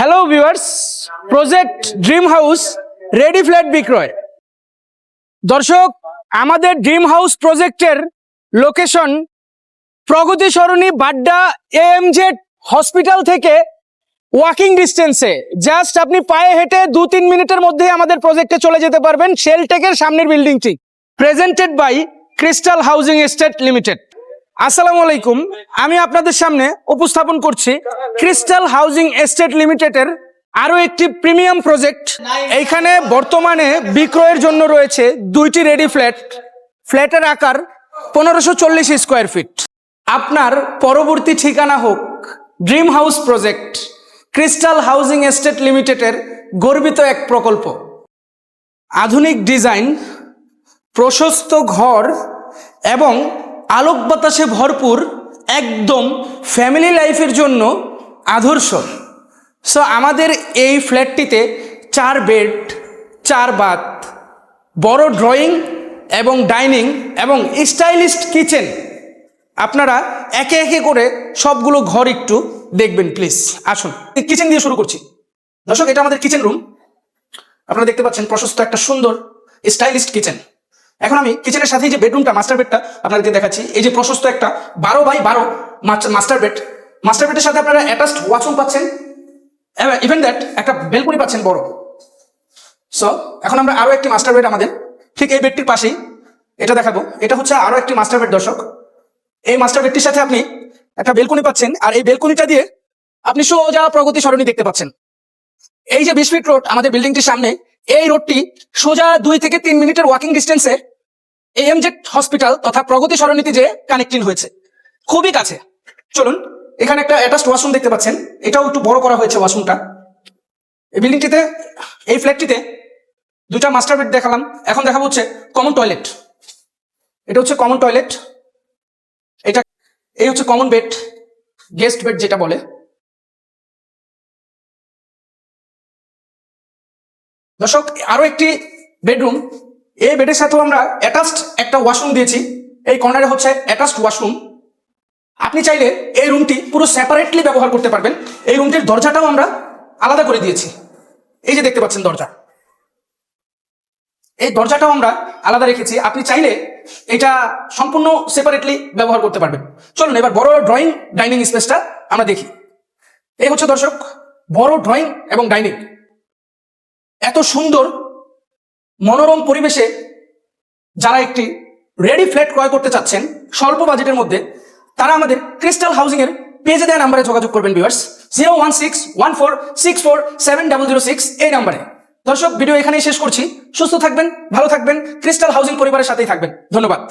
Hello viewers project dream house ready flat বিক্রয় দর্শক, আমাদের ড্রিম হাউস প্রজেক্টের location Pragati Sarani Badda AMZ hospital থেকে ওয়াকিং ডিস্টেন্সে জাস্ট আপনি পায়ে হেঁটে দু তিন মিনিটের মধ্যে আমাদের প্রজেক্টে চলে যেতে পারবেন। শেলটেকের সামনের বিল্ডিংটি presented by crystal housing estate limited আসসালামু আলাইকুম। আমি আপনাদের সামনে উপস্থাপন করছি ক্রিস্টাল হাউজিং এস্টেট লিমিটেডের আরও একটি প্রিমিয়াম প্রজেক্ট এইখানে বর্তমানে বিক্রয়ের জন্য রয়েছে দুইটি রেডি ফ্ল্যাট ফ্ল্যাটের আকার পনেরোশো চল্লিশ স্কোয়ার ফিট আপনার পরবর্তী ঠিকানা হোক dream house project crystal housing estate লিমিটেডের গর্বিত এক প্রকল্প। আধুনিক ডিজাইন, প্রশস্ত ঘর এবং আলোক বাতাসে ভরপুর একদম ফ্যামিলি লাইফের জন্য আদর্শ। সো আমাদের এই ফ্ল্যাটটিতে চার বেড, চার বাথ, বড় ড্রয়িং এবং ডাইনিং এবং স্টাইলিস্ট কিচেন। আপনারা একে একে করে সবগুলো ঘর একটু দেখবেন, প্লিজ। আসুন কিচেন দিয়ে শুরু করছি। দর্শক, এটা আমাদের কিচেন রুম। আপনারা দেখতে পাচ্ছেন, প্রশস্ত একটা সুন্দর স্টাইলিস্ট কিচেন। এখন আমি কিচেনের সাথে যে বেডরুমটা, মাস্টার বেডটা আপনাদেরকে দেখাচ্ছি, এই যে প্রশস্ত একটা বারো বাই বারো মাস্টার বেড মাস্টার বেডের সাথে আপনারা অ্যাটাচড ওয়াশরুম পাচ্ছেন। ইভেন দ্যাট একটা বেলকনি পাচ্ছেন বড়। সো এখন আমরা আরও একটি মাস্টার বেড আমাদের। ঠিক এই বেডটির পাশেই, এটা দেখাবো। এটা হচ্ছে আরও একটি মাস্টার বেড দর্শক। এই মাস্টার বেডটির সাথে আপনি একটা বেলকনি পাচ্ছেন, আর এই বেলকনিটা দিয়ে আপনি সোজা প্রগতি সরণি দেখতে পাচ্ছেন। এই যে বিশ ফিট রোড আমাদের বিল্ডিংটির সামনে, এই রোডটি সোজা দুই থেকে তিন মিনিটের ওয়াকিং ডিস্টেন্সে এএমজেড হসপিটাল তথা প্রগতি সরণিতে যে কানেক্টিং হয়েছে। খুবই কাছে। চলুন এখানে একটা অ্যাটাচড ওয়াশরুম দেখতে পাচ্ছেন। এটাও একটু বড় করা হয়েছে ওয়াশরুমটা এই বিল্ডিংটিতে এই ফ্ল্যাটটিতে দুটা মাস্টার বেড দেখালাম। এখন দেখা হচ্ছে কমন টয়লেট এটা হচ্ছে কমন টয়লেট এটা, এই হচ্ছে কমন বেড গেস্ট বেড যেটা বলে। দর্শক, আরও একটি বেডরুম এই বেডের সাথেও আমরা অ্যাটাচড একটা ওয়াশরুম দিয়েছি। এই কর্নারে হচ্ছে অ্যাটাচড ওয়াশরুম আপনি চাইলে এই রুমটি পুরো সেপারেটলি ব্যবহার করতে পারবেন। এই রুমটির দরজাটাও আমরা আলাদা করে দিয়েছি। এই যে দেখতে পাচ্ছেন দরজা। এই দরজাটাও আমরা আলাদা রেখেছি। আপনি চাইলে এটা সম্পূর্ণ সেপারেটলি ব্যবহার করতে পারবেন। চলুন এবার বড় ড্রয়িং ডাইনিং স্পেসটা আমরা দেখি। এই হচ্ছে দর্শক, বড় ড্রয়িং এবং ডাইনিং এত সুন্দর, মনোরম পরিবেশে যারা একটি রেডি ফ্ল্যাট ক্রয় করতে চাচ্ছেন, স্বল্প বাজেটের মধ্যে তারা আমাদের ক্রিস্টাল হাউজিং এর পেজে দেওয়া নাম্বারে যোগাযোগ করবেন viewers zero one six one four six four seven double zero six এই নাম্বারে দর্শক ভিডিও এখানেই শেষ করছি। সুস্থ থাকবেন, ভালো থাকবেন। ক্রিস্টাল হাউজিং পরিবারের সাথেই থাকবেন। ধন্যবাদ।